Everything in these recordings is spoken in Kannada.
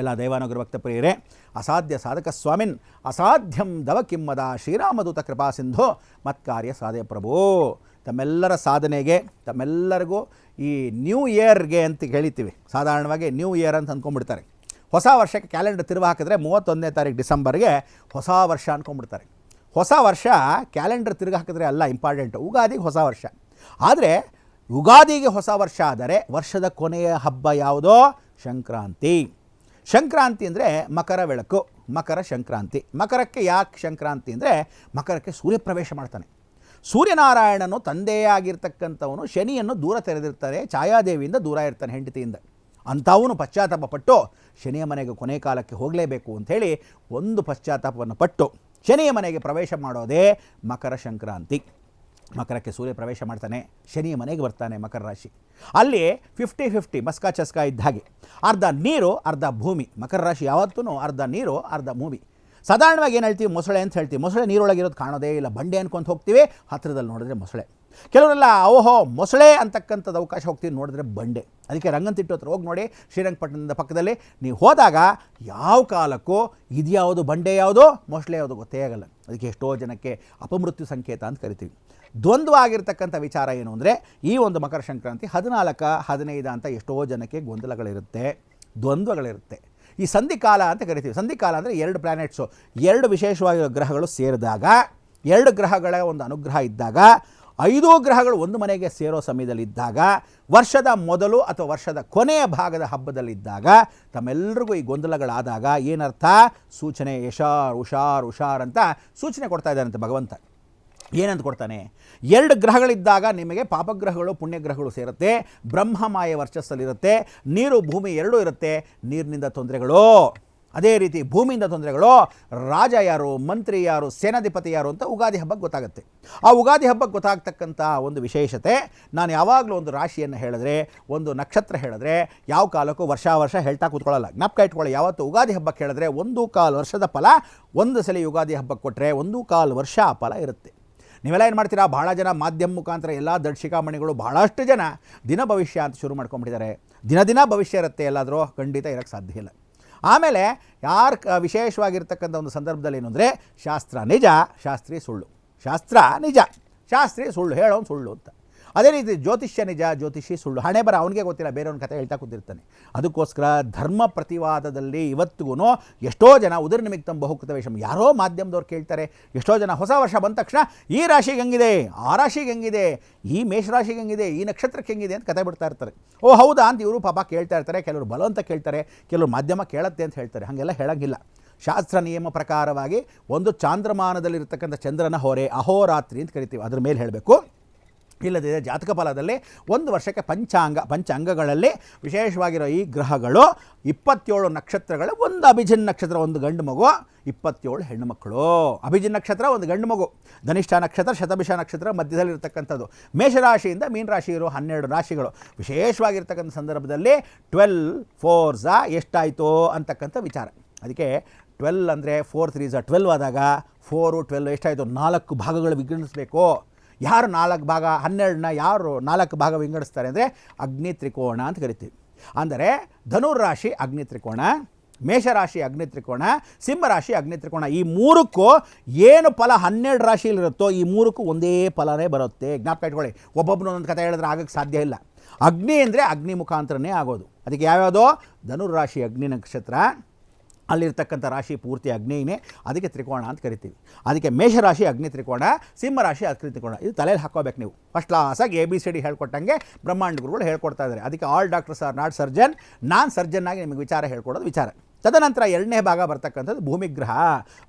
ಎಲ್ಲ ದೈವಾನುಗ್ರಹ ಭಕ್ತ ಪ್ರಿಯರೇ ಅಸಾಧ್ಯ ಸಾಧಕ ಸ್ವಾಮಿನ್, ಅಸಾಧ್ಯಂ ದವ ಕಿಮ್ಮದ ಶ್ರೀರಾಮದೂತ ಕೃಪಾ ಸಿಂಧು, ಮತ್ಕಾರ್ಯ ಸಾಧೆ ಪ್ರಭು. ತಮ್ಮೆಲ್ಲರ ಸಾಧನೆಗೆ, ತಮ್ಮೆಲ್ಲರಿಗೂ ಈ ನ್ಯೂ ಇಯರ್ಗೆ ಅಂತ ಹೇಳಿತೀವಿ ಸಾಧಾರಣವಾಗಿ ನ್ಯೂ ಇಯರ್ ಅಂತ ಅಂದ್ಕೊಂಡ್ಬಿಡ್ತಾರೆ. ಹೊಸ ವರ್ಷಕ್ಕೆ ಕ್ಯಾಲೆಂಡರ್ ತಿರುವು ಹಾಕಿದ್ರೆ ಮೂವತ್ತೊಂದನೇ ತಾರೀಕು ಡಿಸೆಂಬರ್ಗೆ ಹೊಸ ವರ್ಷ ಅಂದ್ಕೊಂಡ್ಬಿಡ್ತಾರೆ. ಹೊಸ ವರ್ಷ ಕ್ಯಾಲೆಂಡರ್ ತಿರುಗಿ ಹಾಕಿದ್ರೆ ಅಲ್ಲ ಇಂಪಾರ್ಟೆಂಟ್, ಉಗಾದಿಗೆ ಹೊಸ ವರ್ಷ. ಆದರೆ ಯುಗಾದಿಗೆ ಹೊಸ ವರ್ಷ ಆದರೆ ವರ್ಷದ ಕೊನೆಯ ಹಬ್ಬ ಯಾವುದೋ? ಸಂಕ್ರಾಂತಿ. ಸಂಕ್ರಾಂತಿ ಅಂದರೆ ಮಕರ ಬೆಳಕು, ಮಕರ ಸಂಕ್ರಾಂತಿ ಮಕರಕ್ಕೆ ಯಾಕೆ ಸಂಕ್ರಾಂತಿ ಅಂದರೆ ಮಕರಕ್ಕೆ ಸೂರ್ಯ ಪ್ರವೇಶ ಮಾಡ್ತಾನೆ. ಸೂರ್ಯನಾರಾಯಣನು ತಂದೆಯಾಗಿರ್ತಕ್ಕಂಥವನು ಶನಿಯನ್ನು ದೂರ ತೆರೆದಿರ್ತಾರೆ, ಛಾಯಾದೇವಿಯಿಂದ ದೂರ ಇರ್ತಾನೆ ಹೆಂಡತಿಯಿಂದ. ಅಂಥವನು ಪಶ್ಚಾತ್ತಾಪ ಪಟ್ಟು ಶನಿಯ ಮನೆಗೆ ಕೊನೆ ಕಾಲಕ್ಕೆ ಹೋಗಲೇಬೇಕು ಅಂಥೇಳಿ ಒಂದು ಪಶ್ಚಾತ್ತಾಪವನ್ನು ಪಟ್ಟು ಶನಿಯ ಮನೆಗೆ ಪ್ರವೇಶ ಮಾಡೋದೇ ಮಕರ ಸಂಕ್ರಾಂತಿ ಮಕರಕ್ಕೆ ಸೂರ್ಯ ಪ್ರವೇಶ ಮಾಡ್ತಾನೆ, ಶನಿಯ ಮನೆಗೆ ಬರ್ತಾನೆ ಮಕರ ರಾಶಿ. ಅಲ್ಲಿ ಫಿಫ್ಟಿ ಫಿಫ್ಟಿ ಮಸ್ಕಾ ಚಸ್ಕಾ ಇದ್ದ ಹಾಗೆ. ಅರ್ಧ ನೀರು, ಅರ್ಧ ಭೂಮಿ. ಮಕರ ರಾಶಿ ಯಾವತ್ತೂ ಅರ್ಧ ನೀರು, ಅರ್ಧ ಭೂಮಿ. ಸಾಧಾರಣವಾಗಿ ಏನು ಹೇಳ್ತೀವಿ? ಮೊಸಳೆ ಅಂತ ಹೇಳ್ತೀವಿ. ಮೊಸಳೆ ನೀರೊಳಗಿರೋದು ಕಾಣೋದೇ ಇಲ್ಲ. ಬಂಡೆ ಅನ್ಕೊಂತ ಹೋಗ್ತೀವಿ ಹತ್ತಿರದಲ್ಲಿ ನೋಡಿದ್ರೆ ಮೊಸಳೆ. ಕೆಲವರೆಲ್ಲ ಓಹೋ, ಮೊಸಳೆ ಅಂತಕ್ಕಂಥದ್ದು ಅವಕಾಶ ಹೋಗ್ತೀವಿ ನೋಡಿದ್ರೆ ಬಂಡೆ. ಅದಕ್ಕೆ ರಂಗಂತಿಟ್ಟು ಹತ್ರ ಹೋಗಿ ನೋಡಿ, ಶ್ರೀರಂಗಪಟ್ಟಣದ ಪಕ್ಕದಲ್ಲಿ. ನೀವು ಹೋದಾಗ ಯಾವ ಕಾಲಕ್ಕೂ ಇದ್ಯಾವುದು ಬಂಡೆ ಯಾವುದು, ಮೊಸಳೆ ಯಾವುದು ಗೊತ್ತೇ ಆಗಲ್ಲ. ಅದಕ್ಕೆ ಎಷ್ಟೋ ಜನಕ್ಕೆ ಅಪಮೃತ್ಯು ಸಂಕೇತ ಅಂತ ಕರಿತೀವಿ. ದ್ವಂದ್ವ ಆಗಿರ್ತಕ್ಕಂಥ ವಿಚಾರ ಏನು ಅಂದರೆ, ಈ ಒಂದು ಮಕರ ಸಂಕ್ರಾಂತಿ ಹದಿನಾಲ್ಕ, ಹದಿನೈದು ಅಂತ ಎಷ್ಟೋ ಜನಕ್ಕೆ ಗೊಂದಲಗಳಿರುತ್ತೆ. ದ್ವಂದ್ವಗಳಿರುತ್ತೆ. ಈ ಸಂಧಿಕಾಲ ಅಂತ ಕರಿತೀವಿ. ಸಂಧಿಕಾಲ ಅಂದರೆ ಎರಡು ಪ್ಲ್ಯಾನೆಟ್ಸು ಎರಡು ವಿಶೇಷವಾಗಿರೋ ಗ್ರಹಗಳು ಸೇರಿದಾಗ, ಎರಡು ಗ್ರಹಗಳ ಒಂದು ಅನುಗ್ರಹ ಇದ್ದಾಗ, ಐದು ಗ್ರಹಗಳು ಒಂದು ಮನೆಗೆ ಸೇರೋ ಸಮಯದಲ್ಲಿದ್ದಾಗ, ವರ್ಷದ ಮೊದಲು ಅಥವಾ ವರ್ಷದ ಕೊನೆಯ ಭಾಗದ ಹಬ್ಬದಲ್ಲಿದ್ದಾಗ ತಮ್ಮೆಲ್ಲರಿಗೂ ಈ ಗೊಂದಲಗಳಾದಾಗ ಏನರ್ಥ? ಸೂಚನೆ ಯಶಾರ್, ಹುಷಾರ್ ಹುಷಾರ್ ಅಂತ ಸೂಚನೆ ಕೊಡ್ತಾ ಇದ್ದಾನಂತೆ ಭಗವಂತ. ಏನಂತ ಕೊಡ್ತಾನೆ? ಎರಡು ಗ್ರಹಗಳಿದ್ದಾಗ ನಿಮಗೆ ಪಾಪಗ್ರಹಗಳು, ಪುಣ್ಯಗ್ರಹಗಳು ಸೇರುತ್ತೆ, ಬ್ರಹ್ಮಮಾಯ ವರ್ಚಸ್ಸಲ್ಲಿರುತ್ತೆ, ನೀರು ಭೂಮಿ ಎರಡೂ ಇರುತ್ತೆ, ನೀರಿನಿಂದ ತೊಂದರೆಗಳು. ಅದೇ ರೀತಿ ಭೂಮಿಯಿಂದ ತೊಂದರೆಗಳು, ರಾಜ ಯಾರು, ಮಂತ್ರಿ ಯಾರು, ಸೇನಾಧಿಪತಿ ಯಾರು ಅಂತ ಉಗಾದಿ ಹಬ್ಬಕ್ಕೆ ಗೊತ್ತಾಗುತ್ತೆ. ಆ ಉಗಾದಿ ಹಬ್ಬಕ್ಕೆ ಗೊತ್ತಾಗ್ತಕ್ಕಂಥ ಒಂದು ವಿಶೇಷತೆ, ನಾನು ಯಾವಾಗಲೂ ಒಂದು ರಾಶಿಯನ್ನು ಹೇಳಿದ್ರೆ, ಒಂದು ನಕ್ಷತ್ರ ಹೇಳಿದ್ರೆ, ಯಾವ ಕಾಲಕ್ಕೂ ವರ್ಷ ವರ್ಷ ಹೇಳ್ತಾ ಕೂತ್ಕೊಳ್ಳಲ್ಲ. ಜ್ಞಾಪಕ ಇಟ್ಕೊಳ್ಳಿ, ಯಾವತ್ತು ಉಗಾದಿ ಹಬ್ಬಕ್ಕೆ ಹೇಳಿದ್ರೆ, ಒಂದು ಕಾಲು ವರ್ಷದ ಫಲ, ಒಂದು ಸಲ ಯುಗಾದಿ ಹಬ್ಬಕ್ಕೆ ಕೊಟ್ಟರೆ ಒಂದು ಕಾಲು ವರ್ಷ ಫಲ ಇರುತ್ತೆ. ನೀವೆಲ್ಲ ಏನು ಮಾಡ್ತೀರಾ? ಭಾಳ ಜನ ಮಾಧ್ಯಮ ಮುಖಾಂತರ ಎಲ್ಲ ದರ್ಶಿಕಾಮಣಿಗಳು ಭಾಳಷ್ಟು ಜನ ದಿನ ಭವಿಷ್ಯ ಅಂತ ಶುರು ಮಾಡ್ಕೊಂಡ್ಬಿಟ್ಟಿದ್ದಾರೆ. ದಿನ ದಿನ ಭವಿಷ್ಯ ಇರುತ್ತೆ ಎಲ್ಲಾದರೂ, ಖಂಡಿತ ಇರೋಕ್ಕೆ ಸಾಧ್ಯ ಇಲ್ಲ. ಆಮೇಲೆ ಯಾರು ವಿಶೇಷವಾಗಿರ್ತಕ್ಕಂಥ ಒಂದು ಸಂದರ್ಭದಲ್ಲಿ ಏನು ಅಂದರೆ, ಶಾಸ್ತ್ರ ನಿಜ ಶಾಸ್ತ್ರೀಯ ಸುಳ್ಳು. ಶಾಸ್ತ್ರ ನಿಜ ಶಾಸ್ತ್ರೀಯ ಸುಳ್ಳು, ಹೇಳೋನು ಸುಳ್ಳು ಅಂತ. ಅದೇ ರೀತಿ ಜ್ಯೋತಿಷ್ಯ ನಿಜ, ಜ್ಯೋತಿಷಿ ಸುಳ್ಳು. ಹಣೆ ಬರ, ಅವನಿಗೆ ಗೊತ್ತಿಲ್ಲ, ಬೇರೆಯವ್ನ ಕತೆ ಹೇಳ್ತಾ ಕೂತಿರ್ತಾನೆ. ಅದಕ್ಕೋಸ್ಕರ ಧರ್ಮ ಪ್ರತಿವಾದದಲ್ಲಿ ಇವತ್ತಿಗೂ ಎಷ್ಟೋ ಜನ ಉದರ ನಿಮಿತ್ತಂ ಬಹುಕೃತ ವೇಷಂ. ಯಾರೋ ಮಾಧ್ಯಮದವ್ರು ಕೇಳ್ತಾರೆ, ಎಷ್ಟೋ ಜನ ಹೊಸ ವರ್ಷ ಬಂದ ತಕ್ಷಣ ಈ ರಾಶಿಗೆ ಹೆಂಗಿದೆ, ಆ ರಾಶಿಗೆ ಹೆಂಗಿದೆ, ಈ ಮೇಷರಾಶಿಗೆ ಹೆಂಗಿದೆ, ಈ ನಕ್ಷತ್ರಕ್ಕೆ ಹೆಂಗಿದೆ ಅಂತ ಕತೆ ಬಿಡ್ತಾ ಇರ್ತಾರೆ. ಓ, ಹೌದಾ ಅಂತ ಇವರು ಪಾಪ ಕೇಳ್ತಾ ಇರ್ತಾರೆ, ಕೆಲವರು ಬಲವಂತ ಕೇಳ್ತಾರೆ, ಕೆಲವರು ಮಾಧ್ಯಮ ಕೇಳತ್ತೆ ಅಂತ ಹೇಳ್ತಾರೆ. ಹಾಗೆಲ್ಲ ಹೇಳೋಂಗಿಲ್ಲ. ಶಾಸ್ತ್ರ ನಿಯಮ ಪ್ರಕಾರವಾಗಿ ಒಂದು ಚಾಂದ್ರಮಾನದಲ್ಲಿರ್ತಕ್ಕಂಥ ಚಂದ್ರನ ಹೊರೆ ಅಹೋರಾತ್ರಿ ಅಂತ ಕರಿತೀವಿ. ಅದ್ರ ಮೇಲೆ ಹೇಳಬೇಕು. ಇಲ್ಲದಿದೆ ಜಾತಕ ಫಲದಲ್ಲಿ ಒಂದು ವರ್ಷಕ್ಕೆ ಪಂಚಾಂಗ, ಪಂಚಾಂಗಗಳಲ್ಲಿ ವಿಶೇಷವಾಗಿರೋ ಈ ಗ್ರಹಗಳು ಇಪ್ಪತ್ತೇಳು ನಕ್ಷತ್ರಗಳು ಒಂದು ಅಭಿಜಿನ್ ನಕ್ಷತ್ರ, ಒಂದು ಗಂಡು ಮಗು, ಇಪ್ಪತ್ತೇಳು ಹೆಣ್ಣು ಮಕ್ಕಳು. ಅಭಿಜಿನ್ ನಕ್ಷತ್ರ, ಒಂದು ಗಂಡು ಮಗು. ಧನಿಷ್ಠ ನಕ್ಷತ್ರ, ಶತಭಿಷ ನಕ್ಷತ್ರ ಮಧ್ಯದಲ್ಲಿರ್ತಕ್ಕಂಥದ್ದು. ಮೇಷರಾಶಿಯಿಂದ ಮೀನ್ ರಾಶಿ ಇರೋ ಹನ್ನೆರಡು ರಾಶಿಗಳು. ವಿಶೇಷವಾಗಿರ್ತಕ್ಕಂಥ ಸಂದರ್ಭದಲ್ಲಿ ಟ್ವೆಲ್ ಫೋರ್ಸ ಎಷ್ಟಾಯಿತು ಅಂತಕ್ಕಂಥ ವಿಚಾರ. ಅದಕ್ಕೆ ಟ್ವೆಲ್ ಅಂದರೆ ಫೋರ್ ತ್ರೀಸ ಟ್ವೆಲ್ವ್ ಆದಾಗ ಫೋರು, ಟ್ವೆಲ್ ಎಷ್ಟಾಯಿತು? ನಾಲ್ಕು ಭಾಗಗಳು ವಿಂಗಡಿಸಬೇಕು. ಯಾರು ನಾಲ್ಕು ಭಾಗ, ಹನ್ನೆರಡನ್ನ ಯಾರು ನಾಲ್ಕು ಭಾಗ ವಿಂಗಡಿಸ್ತಾರೆ ಅಂದರೆ ಅಗ್ನಿ ತ್ರಿಕೋಣ ಅಂತ ಕರಿತೀವಿ. ಅಂದರೆ ಧನುರಾಶಿ ಅಗ್ನಿ ತ್ರಿಕೋಣ ಮೇಷರಾಶಿ ಅಗ್ನಿ ತ್ರಿಕೋಣ ಸಿಂಹರಾಶಿ ಅಗ್ನಿ ತ್ರಿಕೋಣ. ಈ ಮೂರಕ್ಕೂ ಏನು ಫಲ ಹನ್ನೆರಡು ರಾಶಿಯಲ್ಲಿರುತ್ತೋ ಈ ಮೂರಕ್ಕೂ ಒಂದೇ ಫಲನೇ ಬರುತ್ತೆ. ಜ್ಞಾಪಕ ಇಟ್ಕೊಳ್ಳಿ. ಒಬ್ಬೊಬ್ಬನ ಒಂದೊಂದು ಕಥೆ ಹೇಳಿದ್ರೆ ಆಗಕ್ಕೆ ಸಾಧ್ಯ ಇಲ್ಲ. ಅಗ್ನಿ ಅಂದರೆ ಅಗ್ನಿ ಮುಖಾಂತರನೇ ಆಗೋದು. ಅದಕ್ಕೆ ಯಾವ್ಯಾವುದೋ? ಧನುರಾಶಿ ಅಗ್ನಿ ನಕ್ಷತ್ರ ಅಲ್ಲಿರ್ತಕ್ಕಂಥ ರಾಶಿ ಪೂರ್ತಿ ಅಗ್ನಿಯೇ ಅದಕ್ಕೆ ತ್ರಿಕೋಣ ಅಂತ ಕರಿತೀವಿ. ಅದಕ್ಕೆ ಮೇಷರಾಶಿ ಅಗ್ನಿ ತ್ರಿಕೋಣ, ಸಿಂಹರಾಶಿ ಅಗ್ನಿ ತ್ರಿಕೋಣ. ಇದು ತಲೆಯಲ್ಲಿ ಹಾಕೋಬೇಕು ನೀವು. ಫಸ್ಟ್ ಕ್ಲಾಸಾಗಿ ಎ ಬಿ ಸಿ ಡಿ ಹೇಳ್ಕೊಟ್ಟಂಗೆ ಬ್ರಹ್ಮಾಂಡ ಗುರುಗಳು ಹೇಳ್ಕೊಡ್ತಾ ಇದ್ದಾರೆ. ಅದಕ್ಕೆ all doctors are not surgeon ನಾನು ಸರ್ಜನ್ ಆಗಿ ನಿಮಗೆ ವಿಚಾರ ಹೇಳ್ಕೊಡೋದು ವಿಚಾರ. ತದನಂತರ ಎರಡನೇ ಭಾಗ ಬರ್ತಕ್ಕಂಥದ್ದು ಭೂಮಿಗ್ರಹ.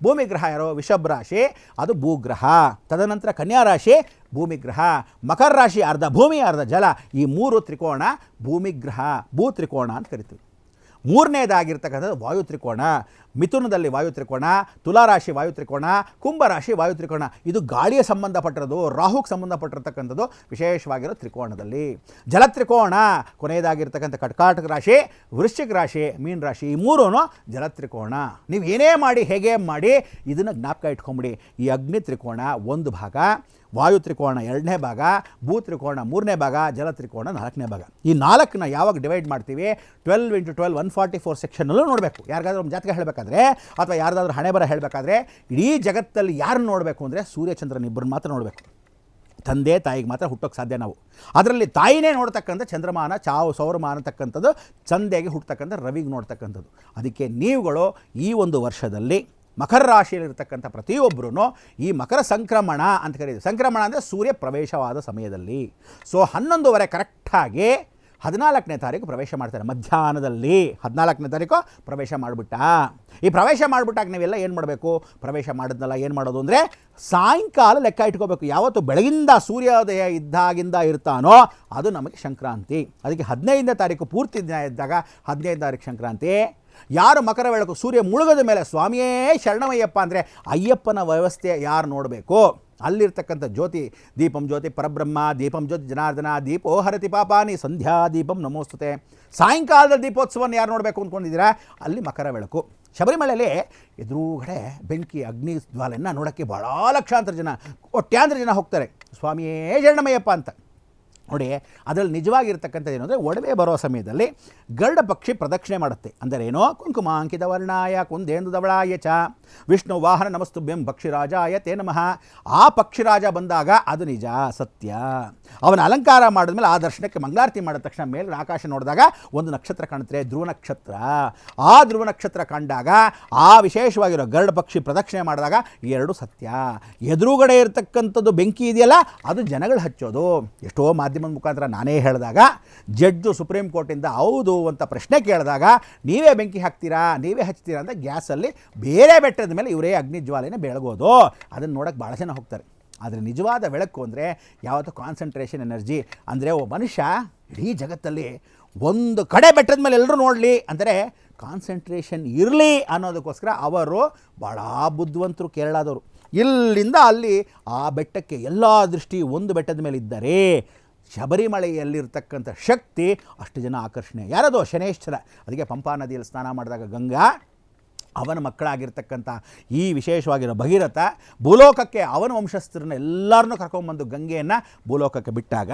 ಭೂಮಿಗ್ರಹ ಯಾರೋ? ವಿಷಭ ರಾಶಿ, ಅದು ಭೂಗ್ರಹ. ತದನಂತರ ಕನ್ಯಾ ರಾಶಿ, ಭೂಮಿಗ್ರಹ. ಮಕರ ರಾಶಿ ಅರ್ಧ ಭೂಮಿ, ಅರ್ಧ ಜಲ. ಈ ಮೂರು ತ್ರಿಕೋಣ ಭೂಮಿಗ್ರಹ, ಭೂ ತ್ರಿಕೋಣ ಅಂತ ಕರಿತೀವಿ. ಮೂರನೇದಾಗಿರ್ತಕ್ಕಂಥದ್ದು ವಾಯು ತ್ರಿಕೋಣ ಮಿಥುನದಲ್ಲಿ ವಾಯು ತ್ರಿಕೋಣ ತುಲಾರಾಶಿ ವಾಯು ತ್ರಿಕೋಣ ಕುಂಭರಾಶಿ ವಾಯು ತ್ರಿಕೋಣ. ಇದು ಗಾಳಿಯ ಸಂಬಂಧಪಟ್ಟಿರೋದು ರಾಹುಗೆ ಸಂಬಂಧಪಟ್ಟಿರತಕ್ಕಂಥದ್ದು ವಿಶೇಷವಾಗಿರೋ ತ್ರಿಕೋಣದಲ್ಲಿ. ಜಲತ್ರಿಕೋಣ, ಕೊನೆಯದಾಗಿರ್ತಕ್ಕಂಥ ಕಟ್ಕಾಟಕ ರಾಶಿ, ವೃಶ್ಚಿಕ ರಾಶಿ, ಮೀನ ರಾಶಿ, ಈ ಮೂರೂ ಜಲತ್ರಿಕೋಣ. ನೀವು ಏನೇ ಮಾಡಿ, ಹೇಗೆ ಮಾಡಿ, ಇದನ್ನು ಜ್ಞಾಪಕ ಇಟ್ಕೊಂಬಿಡಿ. ಈ ಅಗ್ನಿ ತ್ರಿಕೋಣ ಒಂದು ಭಾಗ, ವಾಯು ತ್ರಿಕೋಣ ಎರಡನೇ ಭಾಗ, ಭೂ ತ್ರಿಕೋಣ ಮೂರನೇ ಭಾಗ, ಜಲ ತ್ರಿಕೋಣ ನಾಲ್ಕನೇ ಭಾಗ. ಈ ನಾಲ್ಕನ್ನ ಯಾವಾಗ ಡಿವೈಡ್ ಮಾಡ್ತೀವಿ? Twelve into twelve one forty four ಸೆಕ್ಷನಲ್ಲೂ ನೋಡಬೇಕು. ಯಾರಿಗಾದ್ರೂ ಒಂದು ಜಾತಕ ಹೇಳಬೇಕಾದ್ರೆ. ಅಥವಾ ಯಾರ್ದಾದ್ರೂ ಹಣೆ ಬರ ಹೇಳಬೇಕಾದ್ರೆ ಇಡೀ ಜಗತ್ತಲ್ಲಿ ಯಾರನ್ನು ನೋಡಬೇಕು ಅಂದರೆ ಸೂರ್ಯಚಂದ್ರನ ಇಬ್ಬರನ್ನ ಮಾತ್ರ ನೋಡಬೇಕು. ತಂದೆ, ತಾಯಿಗೆ ಮಾತ್ರ ಹುಟ್ಟೋಕ್ಕೆ ಸಾಧ್ಯ ನಾವು. ಅದರಲ್ಲಿ ತಾಯಿನೇ ನೋಡ್ತಕ್ಕಂಥ ಚಂದ್ರಮಾನ, ಚಾವು, ಸೌರಮಾನ ಅಂತಕ್ಕಂಥದ್ದು ಚಂದೆಗೆ ಹುಟ್ಟತಕ್ಕಂಥ ರವಿಗೆ ನೋಡ್ತಕ್ಕಂಥದ್ದು. ಅದಕ್ಕೆ ನೀವುಗಳು ಈ ಒಂದು ವರ್ಷದಲ್ಲಿ ಮಕರ ರಾಶಿಯಲ್ಲಿರ್ತಕ್ಕಂಥ ಪ್ರತಿಯೊಬ್ಬರೂ ಈ ಮಕರ ಸಂಕ್ರಮಣ ಅಂತ ಕರೀತೀವಿ. ಸಂಕ್ರಮಣ ಅಂದರೆ ಸೂರ್ಯ ಪ್ರವೇಶವಾದ ಸಮಯದಲ್ಲಿ. ಸೊ ಹನ್ನೊಂದುವರೆ ಕರೆಕ್ಟಾಗಿ ಹದಿನಾಲ್ಕನೇ ತಾರೀಕು ಪ್ರವೇಶ ಮಾಡ್ತಾರೆ. ಮಧ್ಯಾಹ್ನದಲ್ಲಿ ಹದಿನಾಲ್ಕನೇ ತಾರೀಕು ಪ್ರವೇಶ ಮಾಡಿಬಿಟ್ಟ. ಈ ಪ್ರವೇಶ ಮಾಡಿಬಿಟ್ಟಾಗ ನೀವೆಲ್ಲ ಏನು ಮಾಡಬೇಕು? ಪ್ರವೇಶ ಮಾಡಿದ್ನಲ್ಲ, ಏನು ಮಾಡೋದು ಅಂದರೆ ಸಾಯಂಕಾಲ ಲೆಕ್ಕ ಇಟ್ಕೋಬೇಕು. ಯಾವತ್ತು ಬೆಳಗಿಂದ ಸೂರ್ಯೋದಯ ಇದ್ದಾಗಿಂದ ಇರ್ತಾನೋ ಅದು ನಮಗೆ ಸಂಕ್ರಾಂತಿ. ಅದಕ್ಕೆ ಹದಿನೈದನೇ ತಾರೀಕು ಪೂರ್ತಿ ದಿನ ಇದ್ದಾಗ ಹದಿನೈದು ತಾರೀಕು ಸಂಕ್ರಾಂತಿ. ಯಾರು ಮಕರ ಬೆಳಕು ಸೂರ್ಯ ಮುಳುಗದ ಮೇಲೆ ಸ್ವಾಮಿಯೇ ಶರಣಮಯ್ಯಪ್ಪ ಅಂದರೆ ಅಯ್ಯಪ್ಪನ ವ್ಯವಸ್ಥೆ ಯಾರು ನೋಡಬೇಕು? ಅಲ್ಲಿರ್ತಕ್ಕಂಥ ಜ್ಯೋತಿ, ದೀಪಂ ಜ್ಯೋತಿ ಪರಬ್ರಹ್ಮ, ದೀಪಂ ಜ್ಯೋತಿ ಜನಾರ್ದನ, ದೀಪೋ ಹರತಿ ಪಾಪಾನಿ, ಸಂಧ್ಯಾ ದೀಪಂ ನಮೋಸ್ತುತೆ. ಸಾಯಂಕಾಲದ ದೀಪೋತ್ಸವವನ್ನು ಯಾರು ನೋಡಬೇಕು ಅಂದ್ಕೊಂಡಿದ್ದೀರಾ? ಅಲ್ಲಿ ಮಕರ ಬೆಳಕು. ಶಬರಿಮಲೆಯಲ್ಲಿ ಎದುರುಗಡೆ ಬೆಂಕಿ, ಅಗ್ನಿ, ಜ್ವಾಲೆಯನ್ನು ನೋಡೋಕ್ಕೆ ಭಾಳ ಲಕ್ಷಾಂತರ ಜನ, ಕೋಟ್ಯಾಂತರ ಜನ ಹೋಗ್ತಾರೆ. ಸ್ವಾಮಿಯೇ ಶರಣಮಯ್ಯಪ್ಪ ಅಂತ. ನೋಡಿ, ಅದರಲ್ಲಿ ನಿಜವಾಗಿರ್ತಕ್ಕಂಥದ್ದು ಏನು ಒಡವೆ ಬರೋ ಸಮಯದಲ್ಲಿ ಗರುಡ ಪಕ್ಷಿ ಪ್ರದಕ್ಷಿಣೆ ಮಾಡುತ್ತೆ. ಅಂದರೆ ಏನೋ ಕುಂಕುಮಾಂಕಿತ ವರ್ಣಾಯ, ಕುಂದೇಂದು ದವಳಾಯ ಚ, ವಿಷ್ಣು ವಾಹನ ನಮಸ್ತುಭ್ಯಂ ಪಕ್ಷಿರಾಜಾಯ ತೇ ನಮಃ. ಆ ಪಕ್ಷಿರಾಜ ಬಂದಾಗ ಅದು ನಿಜ, ಸತ್ಯ. ಅವನ ಅಲಂಕಾರ ಮಾಡಿದ್ಮೇಲೆ ಆ ದರ್ಶನಕ್ಕೆ ಮಂಗಳಾರತಿ ಮಾಡಿದ ತಕ್ಷಣ ಮೇಲೆ ಆಕಾಶ ನೋಡಿದಾಗ ಒಂದು ನಕ್ಷತ್ರ ಕಾಣುತ್ತೆ, ಧ್ರುವ ನಕ್ಷತ್ರ. ಆ ಧ್ರುವ ನಕ್ಷತ್ರ ಕಂಡಾಗ, ಆ ವಿಶೇಷವಾಗಿರೋ ಗರುಡ ಪಕ್ಷಿ ಪ್ರದಕ್ಷಿಣೆ ಮಾಡಿದಾಗ ಎರಡು ಸತ್ಯ. ಎದುರುಗಡೆ ಇರತಕ್ಕಂಥದ್ದು ಬೆಂಕಿ ಇದೆಯಲ್ಲ, ಅದು ಜನಗಳು ಹಚ್ಚೋದು. ಎಷ್ಟೋ ಮಾಧ್ಯಮದ ಮುಖಾಂತರ ನಾನೇ ಹೇಳಿದಾಗ ಜಡ್ಜು ಸುಪ್ರೀಂ ಕೋರ್ಟಿಂದ ಹೌದು ಅಂತ ಪ್ರಶ್ನೆ ಕೇಳಿದಾಗ, ನೀವೇ ಬೆಂಕಿ ಹಾಕ್ತೀರಾ, ನೀವೇ ಹಚ್ತೀರಾ ಅಂತ ಗ್ಯಾಸಲ್ಲಿ ಬೇರೆ ಬೆಟ್ಟದ ಮೇಲೆ ಇವರೇ ಅಗ್ನಿ ಜ್ವಾಲೆನೇ ಬೆಳಗೋದು. ಅದನ್ನು ನೋಡೋಕ್ಕೆ ಭಾಳ ಜನ ಹೋಗ್ತಾರೆ. ಆದರೆ ನಿಜವಾದ ಬೆಳಕು ಅಂದರೆ ಯಾವತ್ತೂ ಕಾನ್ಸಂಟ್ರೇಷನ್ ಎನರ್ಜಿ ಅಂದರೆ ಒಬ್ಬ ಮನುಷ್ಯ ಇಡೀ ಜಗತ್ತಲ್ಲಿ ಒಂದು ಕಡೆ ಬೆಟ್ಟದ ಮೇಲೆ ಎಲ್ಲರೂ ನೋಡಲಿ ಅಂದರೆ ಕಾನ್ಸಂಟ್ರೇಷನ್ ಇರಲಿ ಅನ್ನೋದಕ್ಕೋಸ್ಕರ ಅವರು ಭಾಳ ಬುದ್ಧಿವಂತರು ಕೇರಳದವರು. ಇಲ್ಲಿಂದ ಅಲ್ಲಿ ಆ ಬೆಟ್ಟಕ್ಕೆ ಎಲ್ಲ ದೃಷ್ಟಿ ಒಂದು ಬೆಟ್ಟದ ಮೇಲೆ ಇದ್ದರೆ ಶಬರಿಮಲೆಯಲ್ಲಿರ್ತಕ್ಕಂಥ ಶಕ್ತಿ, ಅಷ್ಟು ಜನ ಆಕರ್ಷಣೆ. ಯಾರದೋ? ಶನೇಶ್ವರ. ಅದಕ್ಕೆ ಪಂಪಾ ನದಿಯಲ್ಲಿ ಸ್ನಾನ ಮಾಡಿದಾಗ ಗಂಗಾ, ಅವನ ಮಕ್ಕಳಾಗಿರ್ತಕ್ಕಂಥ ಈ ವಿಶೇಷವಾಗಿರೋ ಭಗೀರಥ, ಭೂಲೋಕಕ್ಕೆ ಅವನ ವಂಶಸ್ಥರನ್ನ ಎಲ್ಲರನ್ನೂ ಕರ್ಕೊಂಬಂದು ಗಂಗೆಯನ್ನು ಭೂಲೋಕಕ್ಕೆ ಬಿಟ್ಟಾಗ,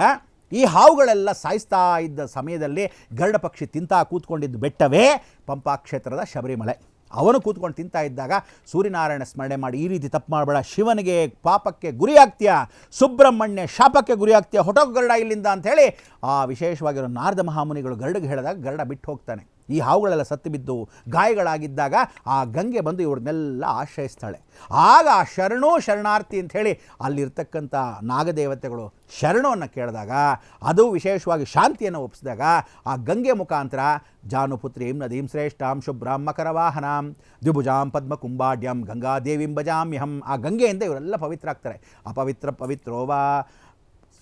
ಈ ಹಾವುಗಳೆಲ್ಲ ಸಾಯಿಸ್ತಾ ಇದ್ದ ಸಮಯದಲ್ಲಿ ಗರುಡ ಪಕ್ಷಿ ತಿಂತಾ ಕೂತ್ಕೊಂಡಿದ್ದು ಬೆಟ್ಟವೇ ಪಂಪಾ ಕ್ಷೇತ್ರದ ಶಬರಿಮಲೆ. ಅವನು ಕೂತ್ಕೊಂಡು ತಿಂತಾ ಇದ್ದಾಗ ಸೂರ್ಯನಾರಾಯಣ ಸ್ಮರಣೆ ಮಾಡಿ, ಈ ರೀತಿ ತಪ್ಪು ಮಾಡಬೇಡ, ಶಿವನಿಗೆ ಪಾಪಕ್ಕೆ ಗುರಿ ಆಗ್ತೀಯ? ಸುಬ್ರಹ್ಮಣ್ಯ ಶಾಪಕ್ಕೆ ಗುರಿ ಆಗ್ತೀಯ? ಹೊಟೋಕ್ ಗರುಡ ಇಲ್ಲಿಂದ? ಅಂಥೇಳಿ ಆ ವಿಶೇಷವಾಗಿರೋ ನಾರದ ಮಹಾಮುನಿಗಳು ಗರುಡಿಗೆ ಹೇಳಿದಾಗ ಗರುಡ ಬಿಟ್ಟು ಹೋಗ್ತಾನೆ. ಈ ಹಾವುಗಳೆಲ್ಲ ಸತ್ತು ಬಿದ್ದು ಗಾಯಗಳಾಗಿದ್ದಾಗ ಆ ಗಂಗೆ ಬಂದು ಇವ್ರನ್ನೆಲ್ಲ ಆಶ್ರಯಿಸ್ತಾಳೆ. ಆಗ ಆ ಶರಣೋ ಶರಣಾರ್ಥಿ ಅಂಥೇಳಿ ಅಲ್ಲಿರ್ತಕ್ಕಂಥ ನಾಗದೇವತೆಗಳು ಶರಣವನ್ನು ಕೇಳಿದಾಗ, ಅದು ವಿಶೇಷವಾಗಿ ಶಾಂತಿಯನ್ನು ಒಪ್ಪಿಸಿದಾಗ ಆ ಗಂಗೆ ಮುಖಾಂತರ ಜಾನುಪುತ್ರೀಂ ನದೀಂ ಶ್ರೇಷ್ಠಾಂ ಶುಭ್ರಾಂ ವಾಹನಾಂ ದ್ವಿಭುಜಾಂ ಪದ್ಮ ಕುಂಬಾಡ್ಯಂ ಗಂಗಾದೇವಿಂ ಭಜಾಮ್ಯಹಂ ಆ ಗಂಗೆಯಿಂದ ಇವರೆಲ್ಲ ಪವಿತ್ರ ಆಗ್ತಾರೆ. ಅಪವಿತ್ರ ಪವಿತ್ರೋವಾ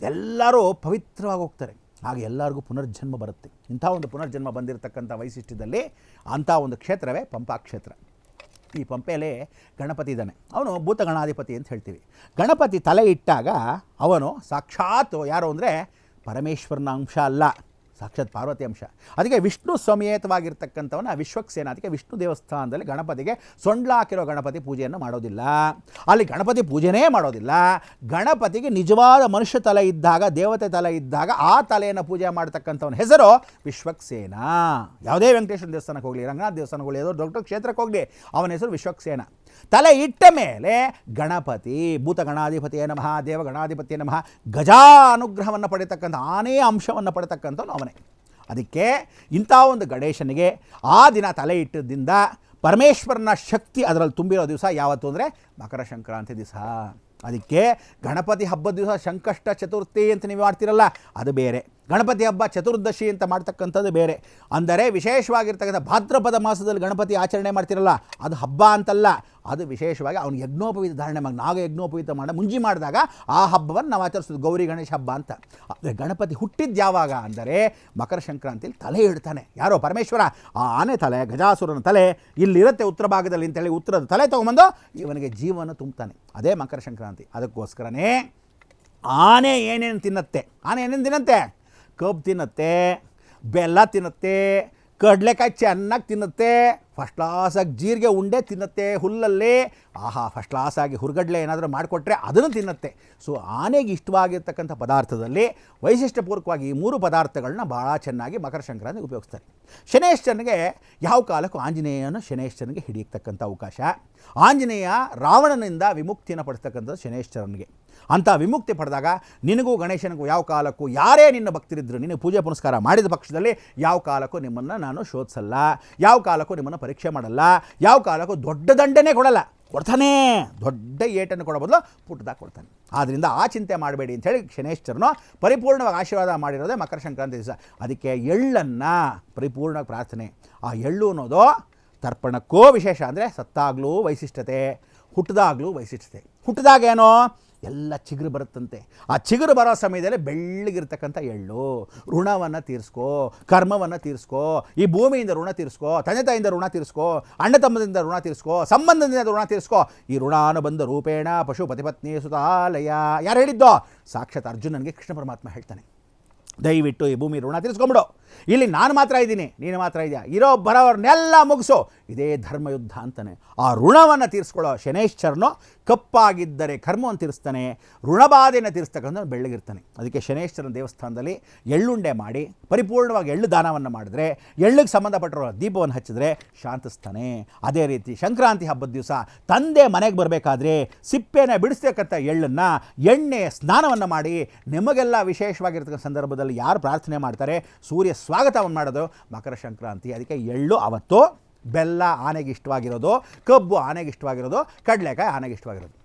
ಎಲ್ಲರೂ ಪವಿತ್ರವಾಗಿ ಹೋಗ್ತಾರೆ. ಆಗ ಎಲ್ಲರಿಗೂ ಪುನರ್ಜನ್ಮ ಬರುತ್ತೆ. ಇಂಥ ಒಂದು ಪುನರ್ಜನ್ಮ ಬಂದಿರತಕ್ಕಂಥ ವೈಶಿಷ್ಟ್ಯದಲ್ಲಿ ಅಂಥ ಒಂದು ಕ್ಷೇತ್ರವೇ ಪಂಪಾ ಕ್ಷೇತ್ರ. ಈ ಪಂಪೆಯಲ್ಲಿ ಗಣಪತಿ ಇದ್ದಾನೆ. ಅವನು ಭೂತಗಣಾಧಿಪತಿ ಅಂತ ಹೇಳ್ತೀವಿ. ಗಣಪತಿ ತಲೆ ಇಟ್ಟಾಗ ಅವನು ಸಾಕ್ಷಾತ್ ಯಾರು ಅಂದರೆ ಪರಮೇಶ್ವರನ ಅಂಶ ಅಲ್ಲ. ಸಾಕ್ಷಾತ್ ಪಾರ್ವತಿ ಅಂಶ. ಅದಕ್ಕೆ ವಿಷ್ಣು ಸಮೇತವಾಗಿರ್ತಕ್ಕಂಥವನ್ನ ವಿಶ್ವಕ್ಸೇನ, ಅದಕ್ಕೆ ವಿಷ್ಣು ದೇವಸ್ಥಾನದಲ್ಲಿ ಗಣಪತಿಗೆ ಸೊಂಡ್ಲಾಕಿರೋ ಗಣಪತಿ ಪೂಜೆಯನ್ನು ಮಾಡೋದಿಲ್ಲ. ಅಲ್ಲಿ ಗಣಪತಿ ಪೂಜೆನೇ ಮಾಡೋದಿಲ್ಲ. ಗಣಪತಿಗೆ ನಿಜವಾದ ಮನುಷ್ಯ ತಲೆ ಇದ್ದಾಗ, ದೇವತೆ ತಲೆ ಇದ್ದಾಗ ಆ ತಲೆಯನ್ನು ಪೂಜೆ ಮಾಡ್ತಕ್ಕಂಥವನ ಹೆಸರು ವಿಶ್ವಕ್ಸೇನ. ಯಾವುದೇ ವೆಂಕಟೇಶ್ವರ ದೇವಸ್ಥಾನಕ್ಕೆ ಹೋಗಲಿ, ರಂಗನಾಥ ದೇವಸ್ಥಾನಕ್ಕೆ ಹೋಗಲಿ ಯಾವುದೋ ದೊಡ್ಡ ಕ್ಷೇತ್ರಕ್ಕೆ ಹೋಗಲಿ, ಅವನ ಹೆಸರು ವಿಶ್ವಕ್ಸೇನ. ತಲೆ ಇಟ್ಟ ಮೇಲೆ ಗಣಪತಿ ಭೂತ ಗಣಾಧಿಪತಿಯ ನಮಃ ದೇವ ಗಣಾಧಿಪತಿಯ ನಮಃ, ಗಜಾನುಗ್ರಹವನ್ನು ಪಡೆಯತಕ್ಕಂಥ ಆನೆಯ ಅಂಶವನ್ನು ಪಡೆತಕ್ಕಂಥವನು ಅವನೇ. ಅದಕ್ಕೆ ಇಂಥ ಒಂದು ಗಣೇಶನಿಗೆ ಆ ದಿನ ತಲೆ ಇಟ್ಟದಿಂದ ಪರಮೇಶ್ವರನ ಶಕ್ತಿ ಅದರಲ್ಲಿ ತುಂಬಿರೋ ದಿವಸ ಯಾವತ್ತು ಅಂದರೆ ಮಕರ ಸಂಕ್ರಾಂತಿ ದಿವಸ. ಅದಕ್ಕೆ ಗಣಪತಿ ಹಬ್ಬದ ದಿವಸ ಸಂಕಷ್ಟ ಚತುರ್ಥಿ ಅಂತ ನೀವು ಮಾಡ್ತಿರಲ್ಲ, ಅದು ಬೇರೆ. ಗಣಪತಿ ಹಬ್ಬ ಚತುರ್ದಶಿ ಅಂತ ಮಾಡ್ತಕ್ಕಂಥದ್ದು ಬೇರೆ. ಅಂದರೆ ವಿಶೇಷವಾಗಿರ್ತಕ್ಕಂಥ ಭಾದ್ರಪದ ಮಾಸದಲ್ಲಿ ಗಣಪತಿ ಆಚರಣೆ ಮಾಡ್ತಿರಲ್ಲ, ಅದು ಹಬ್ಬ ಅಂತಲ್ಲ. ಅದು ವಿಶೇಷವಾಗಿ ಅವನು ಯಜ್ಞೋಪವೀತ ಧಾರಣೆ ಮಾಡಿ ನಾಗ ಯಜ್ಞೋಪವೀತ ಮಾಡಿ, ಮುಂಜಿ ಮಾಡಿದಾಗ ಆ ಹಬ್ಬವನ್ನು ನಾವು ಆಚರಿಸೋದು ಗೌರಿ ಗಣೇಶ ಹಬ್ಬ ಅಂತ. ಗಣಪತಿ ಹುಟ್ಟಿದ್ದು ಯಾವಾಗ ಅಂದರೆ ಮಕರ ಸಂಕ್ರಾಂತಿಯಲ್ಲಿ ತಲೆ ಇಡ್ತಾನೆ. ಯಾರೋ ಪರಮೇಶ್ವರ, ಆ ಆನೆ ತಲೆ, ಗಜಾಸುರನ ತಲೆ ಇಲ್ಲಿರುತ್ತೆ ಉತ್ತರ ಭಾಗದಲ್ಲಿ ಅಂತೇಳಿ ಉತ್ತರದ ತಲೆ ತೊಗೊಂಬಂದು ಇವನಿಗೆ ಜೀವನ ತುಂಬ್ತಾನೆ. ಅದೇ ಮಕರ ಸಂಕ್ರಾಂತಿ. ಅದಕ್ಕೋಸ್ಕರನೇ ಆನೆ ಏನೇನು ತಿನ್ನತ್ತೆ? ಆನೆ ಏನೇನು ತಿನ್ನತ್ತೆ? ಕಬ್ಬು ತಿನ್ನತ್ತೆ, ಬೆಲ್ಲ ತಿನ್ನತ್ತೆ, ಕಡಲೆಕಾಯಿ ಚೆನ್ನಾಗಿ ತಿನ್ನತ್ತೆ ಫಸ್ಟ್ ಕ್ಲಾಸಾಗಿ ಜೀರಿಗೆ ಉಂಡೆ ತಿನ್ನತ್ತೆ ಹುಲ್ಲಲ್ಲಿ. ಆಹಾ ಫಸ್ಟ್ ಕ್ಲಾಸಾಗಿ ಹುರ್ಗಡ್ಲೆ ಏನಾದರೂ ಮಾಡಿಕೊಟ್ರೆ ಅದನ್ನು ತಿನ್ನತ್ತೆ. ಸೊ ಆನೆಗೆ ಇಷ್ಟವಾಗಿರ್ತಕ್ಕಂಥ ಪದಾರ್ಥದಲ್ಲಿ ವೈಶಿಷ್ಟ್ಯಪೂರ್ವಕವಾಗಿ ಈ ಮೂರು ಪದಾರ್ಥಗಳನ್ನ ಭಾಳ ಚೆನ್ನಾಗಿ ಮಕರ ಸಂಕ್ರಾಂತಿ ಉಪಯೋಗಿಸ್ತಾರೆ. ಶನೇಶ್ವರನಿಗೆ ಯಾವ ಕಾಲಕ್ಕೂ ಆಂಜನೇಯನ ಶನೇಶ್ವರನಿಗೆ ಹಿಡಿಯತಕ್ಕಂಥ ಅವಕಾಶ. ಆಂಜನೇಯ ರಾವಣನಿಂದ ವಿಮುಕ್ತಿಯನ್ನು ಪಡಿಸ್ತಕ್ಕಂಥದ್ದು ಶನೇಶ್ವರನಿಗೆ ಅಂಥ ವಿಮುಕ್ತಿ ಪಡೆದಾಗ ನಿನಗೂ ಗಣೇಶನಿಗೂ ಯಾವ ಕಾಲಕ್ಕೂ ಯಾರೇ ನಿನ್ನ ಭಕ್ತರಿದ್ದರು ನಿನ್ನ ಪೂಜೆ ಪುನಸ್ಕಾರ ಮಾಡಿದ ಪಕ್ಷದಲ್ಲಿ ಯಾವ ಕಾಲಕ್ಕೂ ನಿಮ್ಮನ್ನು ನಾನು ಶೋಧಿಸಲ್ಲ, ಯಾವ ಕಾಲಕ್ಕೂ ನಿಮ್ಮನ್ನು ಪರೀಕ್ಷೆ ಮಾಡಲ್ಲ, ಯಾವ ಕಾಲಕ್ಕೂ ದೊಡ್ಡ ದಂಡನೆ ಕೊಡಲ್ಲ. ಕೊಡ್ತಾನೆ. ದೊಡ್ಡ ಏಟನ್ನು ಕೊಡೋ ಬದಲು ಪುಟ್ಟದಾಗ ಕೊಡ್ತಾನೆ. ಆದ್ದರಿಂದ ಆ ಚಿಂತೆ ಮಾಡಬೇಡಿ ಅಂತ ಹೇಳಿ ಶನೇಶ್ವರನು ಪರಿಪೂರ್ಣವಾಗಿ ಆಶೀರ್ವಾದ ಮಾಡಿರೋದೇ ಮಕರ ಸಂಕ್ರಾಂತಿ ದಿವಸ. ಅದಕ್ಕೆ ಎಳ್ಳನ್ನು ಪರಿಪೂರ್ಣವಾಗಿ ಪ್ರಾರ್ಥನೆ. ಆ ಎಳ್ಳು ಅನ್ನೋದು ತರ್ಪಣಕ್ಕೂ ವಿಶೇಷ ಅಂದರೆ ಸತ್ತಾಗಲೂ ವೈಶಿಷ್ಟ್ಯತೆ ಹುಟ್ಟಿದಾಗಲೂ ವೈಶಿಷ್ಟ್ಯತೆ. ಹುಟ್ಟಿದಾಗ ಏನೋ ಎಲ್ಲ ಚಿಗುರು ಬರುತ್ತಂತೆ. ಆ ಚಿಗುರು ಬರೋ ಸಮಯದಲ್ಲಿ ಬೆಳ್ಳಗಿರ್ತಕ್ಕಂಥ ಎಳ್ಳು, ಋಣವನ್ನು ತೀರಿಸ್ಕೋ, ಕರ್ಮವನ್ನು ತೀರಿಸ್ಕೋ, ಈ ಭೂಮಿಯಿಂದ ಋಣ ತೀರಿಸ್ಕೋ, ತಂದೆ ತಾಯಿಯಿಂದ ಋಣ ತೀರಿಸ್ಕೋ, ಅಣ್ಣ ತಮ್ಮದಿಂದ ಋಣ ತೀರಿಸ್ಕೋ, ಸಂಬಂಧದಿಂದ ಋಣ ತೀರಿಸ್ಕೋ, ಈ ಋಣಾನುಬಂಧ ರೂಪೇಣ ಪಶು ಪತಿಪತ್ನಿ ಸುತಾಲಯ. ಯಾರು ಹೇಳಿದ್ದೋ? ಸಾಕ್ಷಾತ್ ಅರ್ಜುನನಿಗೆ ಕೃಷ್ಣ ಪರಮಾತ್ಮ ಹೇಳ್ತಾನೆ. ದಯವಿಟ್ಟು ಈ ಭೂಮಿ ಋಣ ತೀರಿಸ್ಕೊಂಬಿಡು. ಇಲ್ಲಿ ನಾನು ಮಾತ್ರ ಇದ್ದೀನಿ, ನೀನು ಮಾತ್ರ ಇದೆಯಾ? ಇರೋ ಬರೋವ್ರನ್ನೆಲ್ಲ ಮುಗಿಸೋ. ಇದೇ ಧರ್ಮಯುದ್ಧ ಅಂತಾನೆ. ಆ ಋಣವನ್ನು ತೀರಿಸ್ಕೊಳ್ಳೋ ಶನೇಶ್ವರನು ಕಪ್ಪಾಗಿದ್ದರೆ ಕರ್ಮವನ್ನು ತೀರಿಸ್ತಾನೆ, ಋಣಬಾಧೆಯನ್ನು ತೀರಿಸ್ತಕ್ಕಂಥ ಬೆಳ್ಳಗಿರ್ತಾನೆ. ಅದಕ್ಕೆ ಶನೇಶ್ವರನ ದೇವಸ್ಥಾನದಲ್ಲಿ ಎಳ್ಳುಂಡೆ ಮಾಡಿ, ಪರಿಪೂರ್ಣವಾಗಿ ಎಳ್ಳು ದಾನವನ್ನು ಮಾಡಿದ್ರೆ, ಎಳ್ಳಿಗೆ ಸಂಬಂಧಪಟ್ಟಿರೋ ದೀಪವನ್ನು ಹಚ್ಚಿದ್ರೆ ಶಾಂತಿಸ್ತಾನೆ. ಅದೇ ರೀತಿ ಸಂಕ್ರಾಂತಿ ಹಬ್ಬದ ದಿವಸ ತಂದೆ ಮನೆಗೆ ಬರಬೇಕಾದ್ರೆ ಸಿಪ್ಪೆನ ಬಿಡಿಸ್ತಕ್ಕಂಥ ಎಳ್ಳನ್ನು ಎಣ್ಣೆ ಸ್ನಾನವನ್ನು ಮಾಡಿ, ನಿಮಗೆಲ್ಲ ವಿಶೇಷವಾಗಿರ್ತಕ್ಕಂಥ ಸಂದರ್ಭದಲ್ಲಿ ಯಾರು ಪ್ರಾರ್ಥನೆ ಮಾಡ್ತಾರೆ? ಸೂರ್ಯ ಸ್ವಾಗತವನ್ನು ಮಾಡೋದು ಮಕರ ಸಂಕ್ರಾಂತಿ. ಅದಕ್ಕೆ ಎಳ್ಳು, ಅವತ್ತು ಬೆಲ್ಲ, ಆನೆಗೆ ಇಷ್ಟವಾಗಿರೋದು, ಕಬ್ಬು, ಆನೆಗೆ ಇಷ್ಟವಾಗಿರೋದು, ಕಡಲೆಕಾಯಿ, ಆನೆಗೆ ಇಷ್ಟವಾಗಿರೋದು.